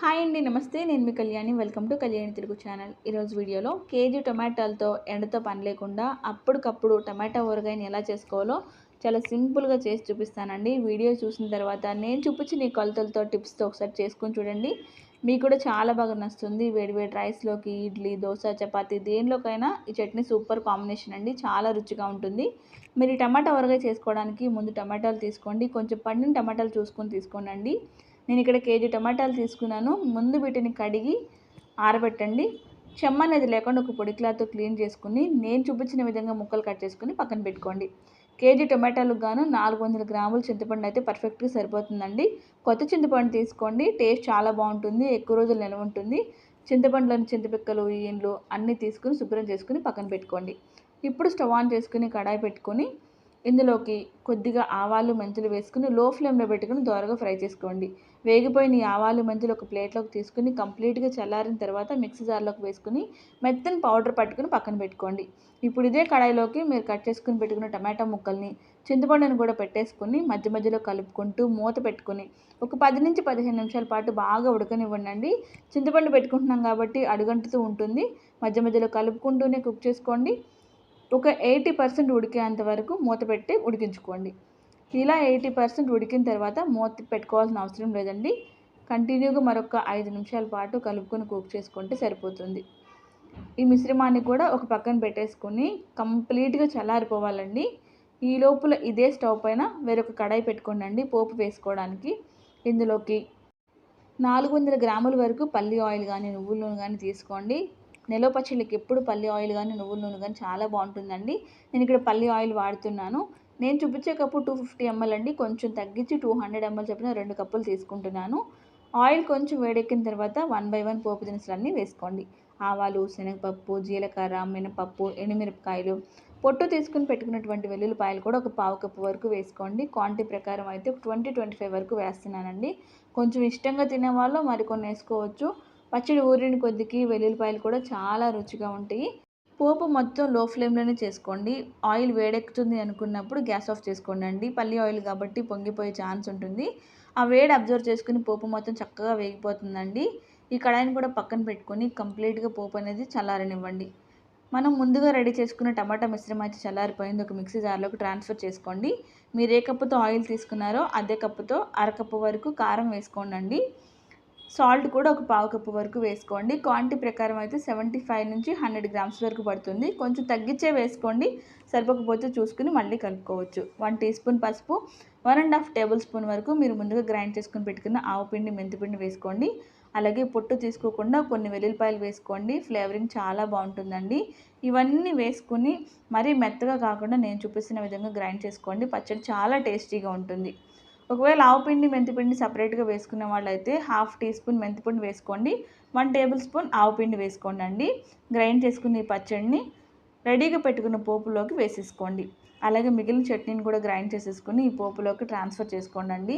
Hi అండి నమస్తే. నేను మీ Kalyani. Welcome to Kalyani Telugu channel. ఈరోజు వీడియోలో కేజీ టొమాటోలతో ఎండతో పని లేకుండా అప్పటికప్పుడు టమాటా ఊరగాయని ఎలా చేసుకోవాలో చాలా సింపుల్గా చేసి చూపిస్తానండి. వీడియో చూసిన తర్వాత నేను చూపించిన ఈ కొలతలతో టిప్స్తో ఒకసారి చేసుకొని చూడండి. మీకు కూడా చాలా బాగా నచ్చుతుంది. వేడివేడి రైస్లోకి ఇడ్లీ దోశ చపాతీ దేనిలోకైనా ఈ చట్నీ సూపర్ కాంబినేషన్ అండి. చాలా రుచిగా ఉంటుంది. మీరు ఈ టమాటా ఊరగాయ చేసుకోవడానికి ముందు టమాటాలు తీసుకోండి. కొంచెం పండిన టమాటాలు చూసుకొని తీసుకోండి నేను ఇక్కడ కేజీ టమాటాలు తీసుకున్నాను. ముందు వీటిని కడిగి ఆరబెట్టండి. చెమ్మ అనేది లేకుండా ఒక పొడి క్లాత్తో క్లీన్ చేసుకుని నేను చూపించిన విధంగా ముక్కలు కట్ చేసుకుని పక్కన పెట్టుకోండి. కేజీ టమాటాలకు గాను నాలుగు వందల గ్రాములు చింతపండు అయితే పర్ఫెక్ట్గా సరిపోతుందండి. కొత్త చింతపండు తీసుకోండి. టేస్ట్ చాలా బాగుంటుంది ఎక్కువ రోజులు నిల్వ ఉంటుంది. చింతపండులోని చింతపిక్కలు ఈయండ్లు అన్నీ తీసుకుని శుభ్రం చేసుకుని పక్కన పెట్టుకోండి. ఇప్పుడు స్టవ్ ఆన్ చేసుకుని కడాయి పెట్టుకొని ఇందులోకి కొద్దిగా ఆవాలు మెంతులు వేసుకుని లో ఫ్లేమ్లో పెట్టుకుని దోరగా ఫ్రై చేసుకోండి. వేగిపోయిన ఈ ఆవాలు మెంతులు ఒక ప్లేట్లోకి తీసుకుని కంప్లీట్గా చల్లారిన తర్వాత మిక్సీ జార్లోకి వేసుకుని మెత్తని పౌడర్ పట్టుకుని పక్కన పెట్టుకోండి. ఇప్పుడు ఇదే కడాయిలోకి మీరు కట్ చేసుకుని పెట్టుకున్న టమాటా ముక్కల్ని చింతపండుని కూడా పెట్టేసుకుని మధ్య మధ్యలో కలుపుకుంటూ మూత పెట్టుకుని ఒక పది నుంచి పదిహేను నిమిషాల పాటు బాగా ఉడకనివ్వండి చింతపండు పెట్టుకుంటున్నాం కాబట్టి అడుగంటుతూ ఉంటుంది. మధ్య మధ్యలో కలుపుకుంటూనే కుక్ చేసుకోండి. ఒక ఎయిటీ పర్సెంట్ ఉడికేంత వరకు మూత పెట్టి ఉడికించుకోండి. ఇలా ఎయిటీ పర్సెంట్ ఉడికిన తర్వాత మూత పెట్టుకోవాల్సిన అవసరం లేదండి. కంటిన్యూగా మరొక ఐదు నిమిషాల పాటు కలుపుకొని కుక్ చేసుకుంటే సరిపోతుంది. ఈ మిశ్రమాన్ని కూడా ఒక పక్కన పెట్టేసుకొని కంప్లీట్గా చల్లారిపోవాలండి. ఈ లోపల ఇదే స్టవ్ పైన వేరొక కడాయి పెట్టుకోండి పోపు వేసుకోవడానికి. ఇందులోకి నాలుగు వందల గ్రాముల వరకు పల్లి ఆయిల్ కానీ నువ్వుల నూనె కానీ తీసుకోండి. నిలవ పచ్చళ్ళకి ఎప్పుడు పల్లి ఆయిల్ కానీ నువ్వుల నూనె కానీ చాలా బాగుంటుందండి. నేను ఇక్కడ పల్లి ఆయిల్ వాడుతున్నాను. నేను చూపించే కప్పు టూ ఫిఫ్టీ ఎంఎల్ అండి. కొంచెం తగ్గించి టూ హండ్రెడ్ ఎంఎల్ చెప్పిన రెండు కప్పులు తీసుకుంటున్నాను. ఆయిల్ కొంచెం వేడెక్కిన తర్వాత వన్ బై వన్ పోపు దినుసులన్నీ వేసుకోండి. ఆవాలు శనగపప్పు జీలకర్ర మినపప్పు ఎండుమిరపకాయలు పొట్టు తీసుకుని పెట్టుకున్నటువంటి వెల్లుల్లిపాయలు కూడా ఒక పావు కప్పు వరకు వేసుకోండి. క్వాంటిటీ ప్రకారం అయితే ట్వంటీ ట్వంటీ ఫైవ్ వరకు వేస్తున్నానండి. కొంచెం ఇష్టంగా తినేవాళ్ళు మరికొన్ని వేసుకోవచ్చు. పచ్చడి ఊరిన కొద్దికి వెల్లుల్లిపాయలు కూడా చాలా రుచిగా ఉంటాయి. పోపు మొత్తం లో ఫ్లేమ్లోనే చేసుకోండి. ఆయిల్ వేడెక్కుతుంది అనుకున్నప్పుడు గ్యాస్ ఆఫ్ చేసుకోండి అండి. పల్లి ఆయిల్ కాబట్టి పొంగిపోయే ఛాన్స్ ఉంటుంది. ఆ వేడి అబ్జర్వ్ చేసుకుని పోపు మొత్తం చక్కగా వేగిపోతుందండి. ఈ కడాయిని కూడా పక్కన పెట్టుకొని కంప్లీట్గా పోపు అనేది చల్లారనివ్వండి. మనం ముందుగా రెడీ చేసుకున్న టమాటా మిశ్రమం అయితే చల్లారిపోయింది. ఒక మిక్సీ జార్లోకి ట్రాన్స్ఫర్ చేసుకోండి. మీరు ఏ కప్పుతో ఆయిల్ తీసుకున్నారో అదే కప్పుతో అరకప్పు వరకు కారం వేసుకోండి సాల్ట్ కూడా ఒక పావు కప్పు వరకు వేసుకోండి. క్వాంటిటీ ప్రకారం అయితే సెవెంటీ ఫైవ్ నుంచి హండ్రెడ్ గ్రామ్స్ వరకు పడుతుంది. కొంచెం తగ్గించే వేసుకోండి. సరిపోకపోతే చూసుకుని మళ్ళీ కలుపుకోవచ్చు. వన్ టీ స్పూన్ పసుపు one and half tablespoon వరకు మీరు ముందుగా గ్రైండ్ చేసుకుని పెట్టుకున్న ఆవు పిండి మెంతిపిండి వేసుకోండి. అలాగే పొట్టు తీసుకోకుండా కొన్ని వెల్లుల్లిపాయలు వేసుకోండి. ఫ్లేవరింగ్ చాలా బాగుంటుందండి. ఇవన్నీ వేసుకుని మరీ మెత్తగా కాకుండా నేను చూపిస్తున్న విధంగా గ్రైండ్ చేసుకోండి. పచ్చడి చాలా టేస్టీగా ఉంటుంది. ఒకవేళ ఆవు పిండి మెంతిపిండి సపరేట్గా వేసుకునే వాళ్ళైతే హాఫ్ టీ స్పూన్ మెంతిపిండి వేసుకోండి. వన్ టేబుల్ స్పూన్ ఆవు పిండి వేసుకోండి అండి గ్రైండ్ చేసుకున్న ఈ పచ్చడిని రెడీగా పెట్టుకున్న పోపులోకి వేసేసుకోండి. అలాగే మిగిలిన చట్నీని కూడా గ్రైండ్ చేసేసుకుని ఈ పోపులోకి ట్రాన్స్ఫర్ చేసుకోండి అండి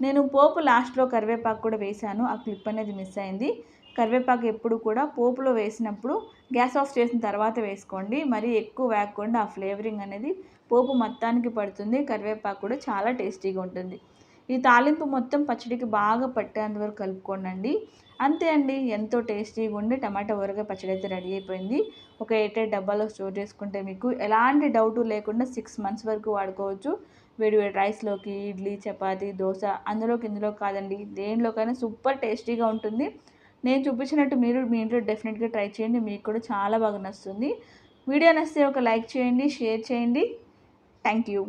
నేను పోపు లాస్ట్లో కరివేపాకు కూడా వేశాను. ఆ క్లిప్ అనేది మిస్ అయింది. కరివేపాకు ఎప్పుడు కూడా పోపులో వేసినప్పుడు గ్యాస్ ఆఫ్ చేసిన తర్వాత వేసుకోండి. మరీ ఎక్కువ వేగకుండా ఆ ఫ్లేవరింగ్ అనేది పోపు మొత్తానికి పడుతుంది. కరివేపాకు కూడా చాలా టేస్టీగా ఉంటుంది. ఈ తాలింపు మొత్తం పచ్చడికి బాగా పట్టేంత వరకు కలుపుకోండి అంతే అండి. ఎంతో టేస్టీగా ఉండి టమాటా ఊరగా పచ్చడి అయితే రెడీ అయిపోయింది. ఒక ఎయిట్ ఎయిట్ డబ్బాలో స్టోర్ చేసుకుంటే మీకు ఎలాంటి డౌట్ లేకుండా సిక్స్ మంత్స్ వరకు వాడుకోవచ్చు. వేడి వేడి రైస్లోకి ఇడ్లీ చపాతి దోశ అందులోకి ఇందులో కాదండి. దేనిలోకైనా సూపర్ టేస్టీగా ఉంటుంది. నేను చూపించినట్టు మీరు మీ ఇంట్లో డెఫినెట్గా ట్రై చేయండి. మీకు కూడా చాలా బాగా నచ్చుతుంది. వీడియో నచ్చితే ఒక లైక్ చేయండి షేర్ చేయండి. Thank you.